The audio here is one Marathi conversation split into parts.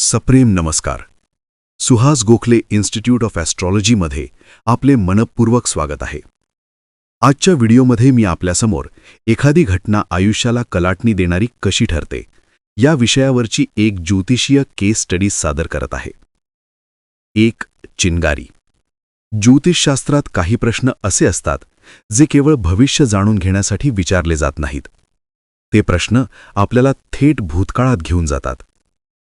सप्रेम नमस्कार. सुहास गोखले इन्स्टिट्यूट ऑफ ॲस्ट्रॉलॉजीमध्ये आपले मनपूर्वक स्वागत आहे. आजच्या व्हिडिओमध्ये मी आपल्यासमोर एखादी घटना आयुष्याला कलाटणी देणारी कशी ठरते या विषयावरची एक ज्योतिषीय केस स्टडीज सादर करत आहे. एक चिनगारी ज्योतिषशास्त्रात काही प्रश्न असे असतात जे केवळ भविष्य जाणून घेण्यासाठी विचारले जात नाहीत. ते प्रश्न आपल्याला थेट भूतकाळात घेऊन जातात.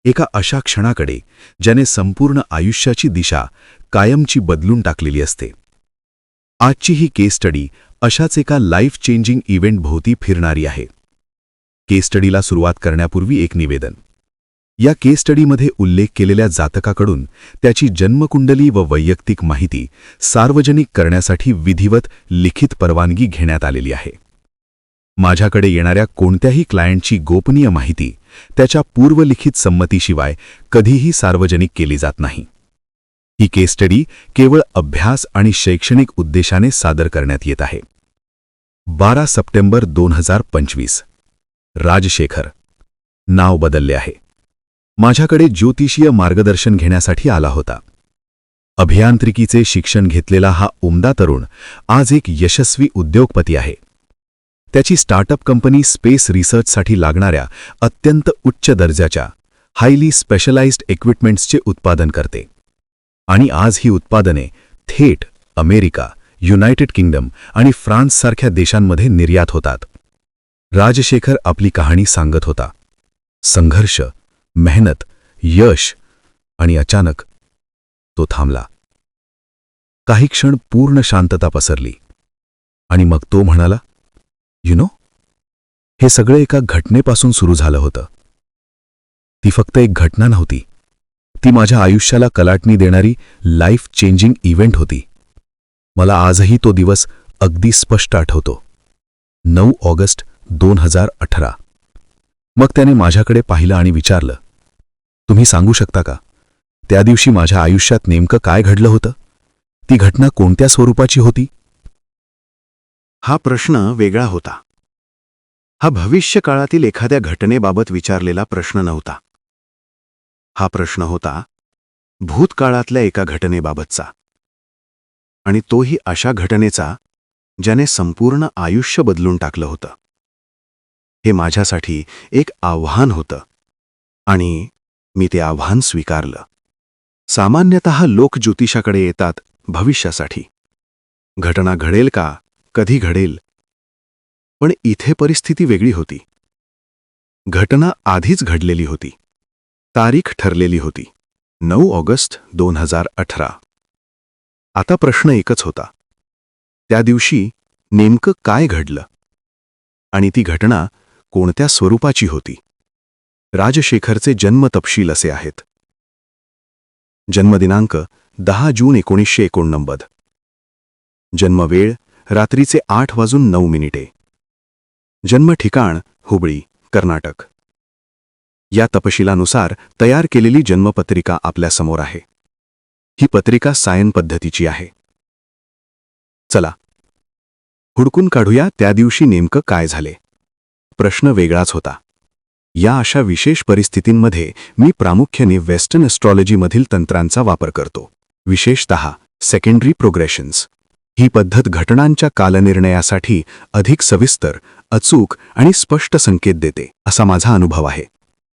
एका अशा क्षणाकडे ज्याने संपूर्ण आयुष्याची दिशा कायमची बदलून टाकलेली असते. आजची ही केस स्टडी अशाच एका लाईफ चेंजिंग इव्हेंट भोवती फिरणारी आहे. केस स्टडीला सुरुवात करण्यापूर्वी एक निवेदन. या केस स्टडीमध्ये उल्लेख केलेल्या जातकाकडून त्याची जन्मकुंडली व वैयक्तिक माहिती सार्वजनिक करण्यासाठी विधिवत लिखित परवानगी घेण्यात आलेली आहे. माझ्याकडे येणाऱ्या कोणत्याही क्लायंटची गोपनीय माहिती त्याच्या पूर्वलिखित संमतीशिवाय कधीही सार्वजनिक केली जात नाही. ही केस स्टडी केवळ अभ्यास आणि शैक्षणिक उद्देशाने सादर करण्यात येत आहे. बारा सप्टेंबर दोन हजार पंचवीस. राजशेखर. नाव बदलले आहे. माझ्याकडे ज्योतिषीय मार्गदर्शन घेण्यासाठी आला होता. अभियांत्रिकीचे शिक्षण घेतलेला हा उमदा तरुण आज एक यशस्वी उद्योगपती आहे. त्याची स्टार्टअप कंपनी स्पेस रिसर्चसाठी लागणाऱ्या अत्यंत उच्च दर्जाच्या हायली स्पेशलाइज्ड इक्विपमेंट्सचे उत्पादन करते. आणि आज ही उत्पादने थेट अमेरिका युनायटेड किंगडम आणि फ्रान्ससारख्या देशांमध्ये निर्यात होतात. राजशेखर आपली कहाणी सांगत होता. संघर्ष मेहनत यश आणि अचानक तो थांबला. काही क्षण पूर्ण शांतता पसरली. आणि मग तो म्हणाला यु नो हे सगळं एका घटनेपासून सुरू झालं होतं. ती फक्त एक घटना नव्हती. ती माझ्या आयुष्याला कलाटणी देणारी लाईफ चेंजिंग इव्हेंट होती. मला आजही तो दिवस अगदी स्पष्ट आठवतो. नऊ ऑगस्ट दोन हजार अठरा. मग त्याने माझ्याकडे पाहिलं आणि विचारलं तुम्ही सांगू शकता का? त्या दिवशी माझ्या आयुष्यात नेमकं काय घडलं होतं? ती घटना कोणत्या स्वरूपाची होती? हा प्रश्न वेगळा होता. हा भविष्यकाळातील एखाद्या घटनेबाबत विचारलेला प्रश्न नव्हता. हा प्रश्न होता भूतकाळातल्या एका घटनेबाबतचा. आणि तोही अशा घटनेचा ज्याने संपूर्ण आयुष्य बदलून टाकलं होतं. हे माझ्यासाठी एक आव्हान होतं. आणि मी ते आव्हान स्वीकारलं. सामान्यतः लोक ज्योतिषाकडे येतात भविष्यासाठी. घटना घडेल का? कधी घडेल. पण इथे परिस्थिती वेगळी होती. घटना आधीच घडलेली होती. तारीख ठरलेली होती. नऊ ऑगस्ट दोन हजार अठरा. आता प्रश्न एकच होता. त्या दिवशी नेमकं काय घडलं? आणि ती घटना कोणत्या स्वरूपाची होती? राजशेखरचे जन्म तपशील असे आहेत. जन्मदिनांक दहा जून एकोणीसशे एकोणनव्वद. जन्मवेळ रात्रीचे आठ वाजून नऊ मिनिटे. जन्म ठिकाण हुबळी कर्नाटक. या तपशिलानुसार तयार केलेली जन्मपत्रिका आपल्यासमोर आहे. ही पत्रिका सायन पद्धतीची आहे. चला. हुडकून काढूया त्या दिवशी नेमकं काय झाले. प्रश्न वेगळाच होता. या अशा विशेष परिस्थितींमध्ये मी प्रामुख्याने वेस्टर्न एस्ट्रॉलॉजीमधील तंत्रांचा वापर करतो. विशेषत सेकंडरी प्रोग्रेशन्स ही पद्धत घटनांच्या कालनिर्णयासाठी अधिक सविस्तर अचूक आणि स्पष्ट संकेत देते असा माझा अनुभव आहे.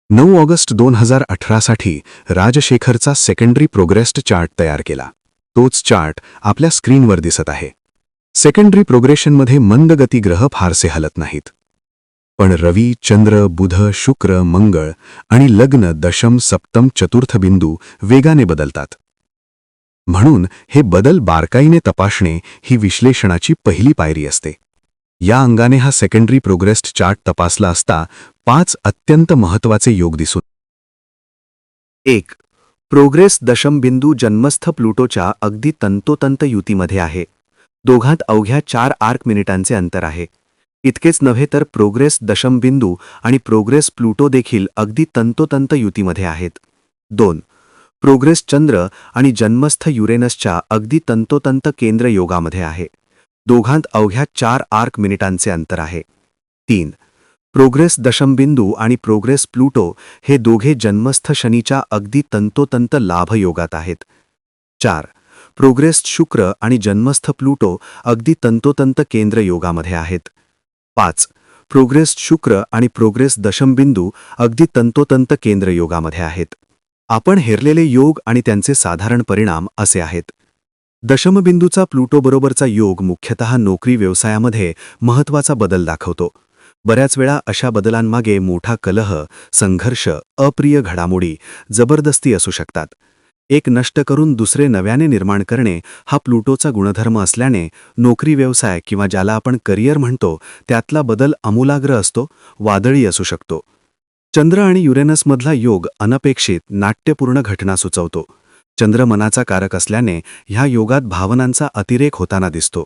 नऊ ऑगस्ट दोन हजार अठरासाठी राजशेखरचा सेकंडरी प्रोग्रेस्ड चार्ट तयार केला. तोच चार्ट आपल्या स्क्रीनवर दिसत आहे. सेकंडरी प्रोग्रेशनमध्ये मंदगती ग्रह फारसे हलत नाहीत. पण रवी चंद्र बुध शुक्र मंगळ आणि लग्न दशम सप्तम चतुर्थ बिंदू वेगाने बदलतात. म्हणून हे बदल बारकाईने तपासणे ही विश्लेषणाची पहिली पायरी असते. या अंगाने हा सेकंडरी प्रोग्रेस चार्ट तपासला असता पाच अत्यंत महत्त्वाचे योग दिसून एक प्रोग्रेस दशमबिंदू जन्मस्थ प्लुटोच्या अगदी तंतोतंत युतीमध्ये आहे. दोघांत अवघ्या चार आर्क मिनिटांचे अंतर आहे. इतकेच नव्हे तर प्रोग्रेस दशमबिंदू आणि प्रोग्रेस प्लुटो देखील अगदी तंतोतंत युतीमध्ये आहेत. दोन प्रोग्रेस चंद्र आणि जन्मस्थ युरेनसच्या अगदी तंतोतंत केंद्र योगामध्ये आहे. दोघांत अवघ्या चार आर्क मिनिटांचे अंतर आहे. तीन. प्रोग्रेस दशमबिंदू आणि प्रोग्रेस प्लुटो हे दोघे जन्मस्थ शनीच्या अगदी तंतोतंत लाभयोगात आहेत. चार. प्रोग्रेस शुक्र आणि जन्मस्थ प्लुटो अगदी तंतोतंत केंद्र योगामध्ये आहेत. पाच. प्रोग्रेस शुक्र आणि प्रोग्रेस दशमबिंदू अगदी तंतोतंत केंद्र योगामध्ये आहेत. आपण हेरलेले योग आणि त्यांचे साधारण परिणाम असे आहेत. दशमबिंदूचा प्लुटोबरोबरचा योग मुख्यतः नोकरी व्यवसायामध्ये महत्त्वाचा बदल दाखवतो. बऱ्याच वेळा अशा बदलांमागे मोठा कलह संघर्ष अप्रिय घडामोडी जबरदस्ती असू शकतात. एक नष्ट करून दुसरे नव्याने निर्माण करणे हा प्लुटोचा गुणधर्म असल्याने नोकरी व्यवसाय किंवा ज्याला आपण करिअर म्हणतो त्यातला बदल अमूलाग्र असतो वादळी असू शकतो. चंद्र आणि युरेनसमधला योग अनपेक्षित नाट्यपूर्ण घटना सुचवतो. चंद्र मनाचा कारक असल्याने ह्या योगात भावनांचा अतिरेक होताना दिसतो.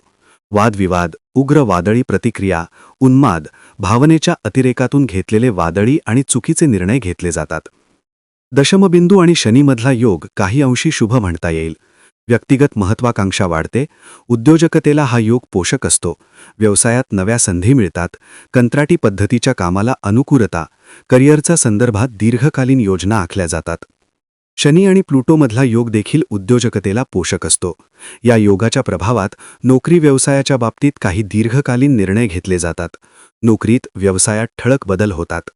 वादविवाद उग्र वादळी प्रतिक्रिया उन्माद भावनेच्या अतिरेकातून घेतलेले वादळी आणि चुकीचे निर्णय घेतले जातात. दशमबिंदू आणि शनीमधला योग काही अंशी शुभ म्हणता येईल. व्यक्तिगत महत्वाकांक्षा वाढते उद्योजकतेला हा योग पोषक असतो. व्यवसायात नव्या संधी मिळतात कंत्राटी पद्धतीच्या कामाला अनुकूलता करिअरचा संदर्भात दीर्घकालीन योजना आखल्या जातात. शनी आणि प्लुटोमधला योग देखील उद्योजकतेला पोषक असतो. या योगाच्या प्रभावात नोकरी व्यवसायाच्या बाबतीत काही दीर्घकालीन निर्णय घेतले जातात. नोकरीत व्यवसायात ठळक बदल होतात.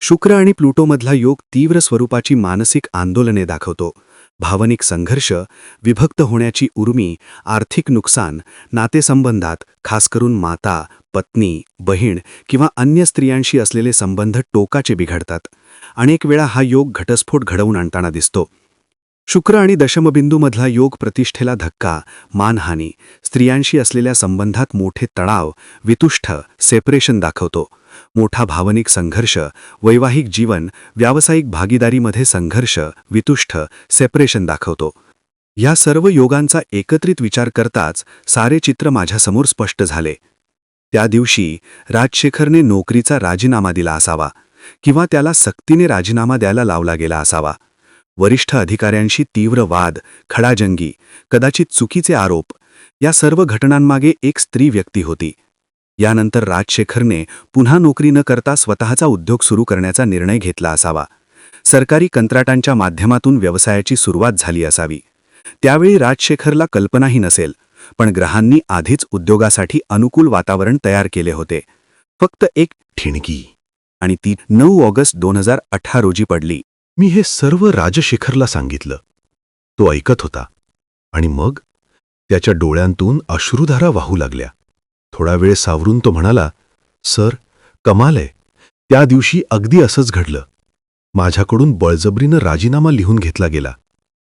शुक्र आणि प्लुटोमधला योग तीव्र स्वरूपाची मानसिक आंदोलने दाखवतो. भावनिक संघर्ष विभक्त होण्याची उर्मी आर्थिक नुकसान नातेसंबंधात खास करून माता पत्नी बहीण किंवा अन्य स्त्रियांशी असलेले संबंध टोकाचे बिघडतात. अनेक वेळा हा योग घटस्फोट घडवून आणताना दिसतो. शुक्र आणि दशमबिंदूमधला योग प्रतिष्ठेला धक्का मानहानी स्त्रियांशी असलेल्या संबंधात मोठे तणाव वितुष्ठ सेपरेशन दाखवतो. मोठा भावनिक संघर्ष वैवाहिक जीवन व्यावसायिक भागीदारीमध्ये संघर्ष वितुष्ठ सेपरेशन दाखवतो. या सर्व योगांचा एकत्रित विचार करताच सारे चित्र माझ्यासमोर स्पष्ट झाले. त्या दिवशी राजशेखरने नोकरीचा राजीनामा दिला असावा किंवा त्याला सक्तीने राजीनामा द्यायला लावला गेला असावा. वरिष्ठ अधिकाऱ्यांशी तीव्र वाद खडाजंगी कदाचित चुकीचे आरोप या सर्व घटनांमागे एक स्त्री व्यक्ती होती. यानंतर राजशेखरने पुन्हा नोकरी न करता स्वतःचा उद्योग सुरू करण्याचा निर्णय घेतला असावा. सरकारी कंत्राटांच्या माध्यमातून व्यवसायाची सुरुवात झाली असावी. त्यावेळी राजशेखरला कल्पनाही नसेल पण ग्रहांनी आधीच उद्योगासाठी अनुकूल वातावरण तयार केले होते. फक्त एक ठिणगी आणि ती नऊ ऑगस्ट दोन हजार अठरा रोजी पडली. मी हे सर्व राजशेखरला सांगितलं. तो ऐकत होता आणि मग त्याच्या डोळ्यांतून अश्रुधारा वाहू लागल्या. थोडा वेळ सावरून तो म्हणाला सर कमाल आहे. त्या दिवशी अगदी असंच घडलं. माझ्याकडून बळजबरीनं राजीनामा लिहून घेतला गेला.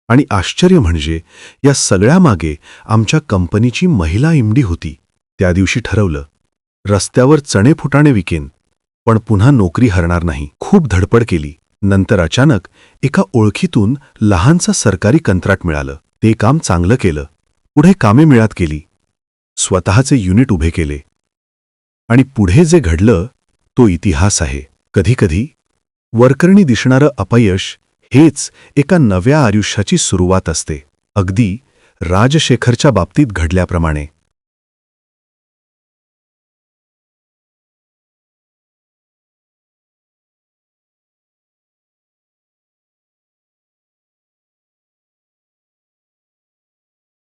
आणि आश्चर्य म्हणजे या सगळ्यामागे आमच्या कंपनीची महिला इमडी होती. त्या दिवशी ठरवलं रस्त्यावर चणे फुटाणे विकेन पण पुन्हा नोकरी हरणार नाही. खूप धडपड केली. नंतर अचानक एका ओळखीतून लहानसं सरकारी कंत्राट मिळालं. ते काम चांगलं केलं. पुढे कामे मिळात केली स्वतःचे युनिट उभे केले. आणि पुढे जे घडलं तो इतिहास आहे. कधीकधी वरकरणी दिसणारं अपयश हेच एका नव्या आयुष्याची सुरुवात असते. अगदी राजशेखरच्या बाबतीत घडल्याप्रमाणे.